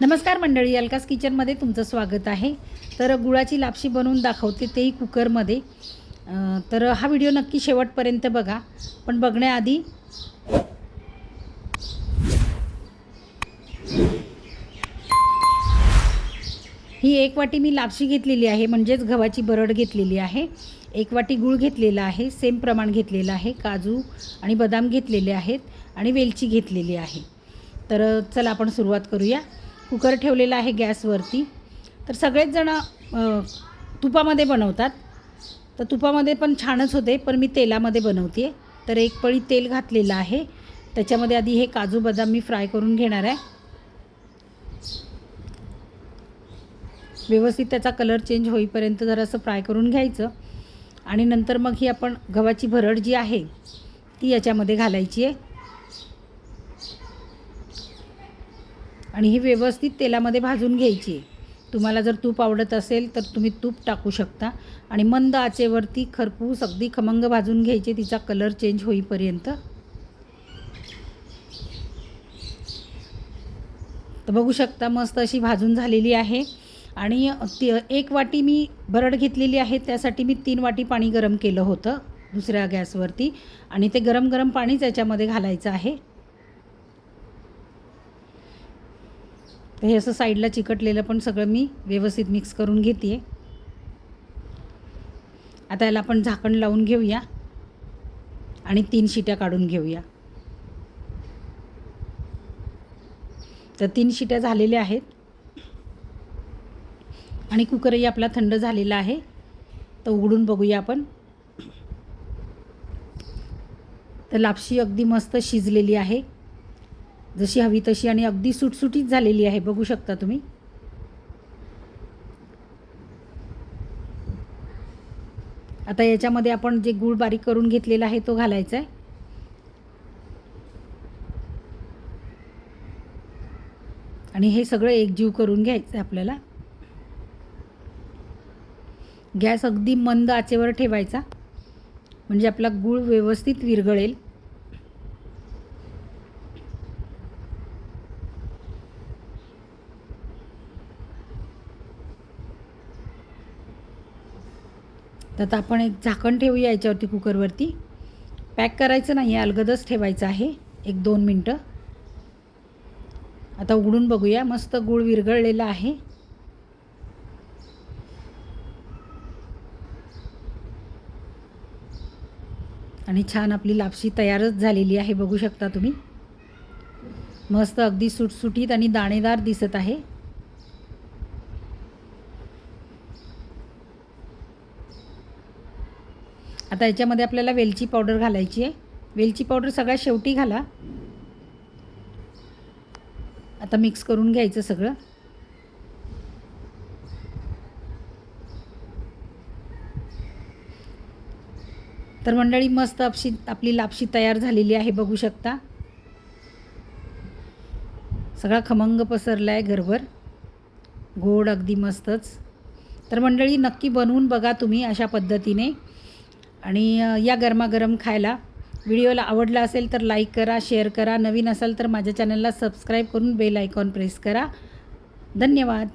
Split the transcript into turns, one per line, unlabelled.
नमस्कार मंडळी अलकास किचनमध्ये तुमचं स्वागत आहे. तर गुळाची लापशी बनवून दाखवते तेही कुकरमध्ये. तर हा व्हिडिओ नक्की शेवटपर्यंत बघा. पण बघण्याआधी ही एक वाटी मी लापशी घेतलेली आहे म्हणजेच गव्हाची बरड घेतलेली आहे. एक वाटी गूळ घेतलेला आहे सेम प्रमाण घेतलेलं आहे काजू आणि बदाम घेतलेले आहेत आणि वेलची घेतलेली आहे. तर चला आपण सुरुवात करूया. कुकर ठेवलेला आहे गॅसवरती. तर सगळेच जणं तुपामध्ये बनवतात. तर तुपामध्ये पण छानच होते पण मी तेलामध्ये बनवते तर एक पळी तेल घातलेलं आहे. त्याच्यामध्ये आधी हे काजू बदाम मी फ्राय करून घेणार आहे. व्यवस्थित त्याचा कलर चेंज होईपर्यंत जरासं फ्राय करून घ्यायचं. आणि नंतर मग ही आपण गव्हाची भरड जी आहे ती याच्यामध्ये घालायची आहे. आणि ही व्यवस्थित तेलामध्ये भाजून घ्यायची आहे. तुम्हाला जर तूप आवडत असेल तर तुम्ही तूप टाकू शकता. आणि मंद आचेवरती खरपूस अगदी खमंग भाजून घ्यायचे तिचा कलर चेंज होईपर्यंत. तर बघू शकता मस्त अशी भाजून झालेली आहे. आणि ती एक वाटी मी भरड घेतलेली आहे त्यासाठी मी तीन वाटी पाणी गरम केलं होतं दुसऱ्या गॅसवरती. आणि ते गरम गरम पाणीच याच्यामध्ये घालायचं आहे. तर हे असं साईडला चिकटलेलं पण सगळं मी व्यवस्थित मिक्स करून घेते आता याला आपण झाकण लावून घेऊया. आणि तीन शिट्या काढून घेऊया. तर तीन शिट्या झालेल्या आहेत. आणि कुकरही आपला थंड झालेला आहे. तर उघडून बघूया आपण. तर लापशी अगदी मस्त शिजलेली आहे. जशी हवी तशी आणि अगदी सुटसुटीत झालेली आहे. बघू शकता तुम्ही. आता याच्यामध्ये आपण जे गूळ बारीक करून घेतलेला आहे तो घालायचा आहे. आणि हे सगळं एकजीव करून घ्यायचं आहे आपल्याला. गॅस अगदी मंद आचेवर ठेवायचा. म्हणजे आपला गूळ व्यवस्थित विरघळेल. तर आता आपण एक झाकण ठेवूया याच्यावरती कुकरवरती. पॅक करायचं नाही आहे अलगदच ठेवायचं आहे. एक दोन मिनटं. आता उघडून बघूया मस्त गूळ विरघळलेला आहे. आणि छान आपली लापशी तयारच झालेली आहे बघू शकता तुम्ही. मस्त अगदी सुटसुटीत आणि दाणेदार दिसत आहे. आता याच्यामध्ये आपल्याला वेलची पावडर घालायची आहे. वेलची पावडर सगळ्यात शेवटी घाला. आता मिक्स करून घ्यायचं सगळं. तर मंडळी मस्त आपशी आपली लापशी तयार झालेली आहे बघू शकता. सगळा खमंग पसरला आहे घरभर. गोड अगदी मस्तच. तर मंडळी नक्की बनवून बघा तुम्ही अशा पद्धतीने. आणि या गरमागरम खायला. व्हिडिओला आवडला असेल तर लाईक करा शेअर करा. नवीन असाल तर माझ्या चॅनलला सबस्क्राईब करून बेल आयकॉन प्रेस करा. धन्यवाद.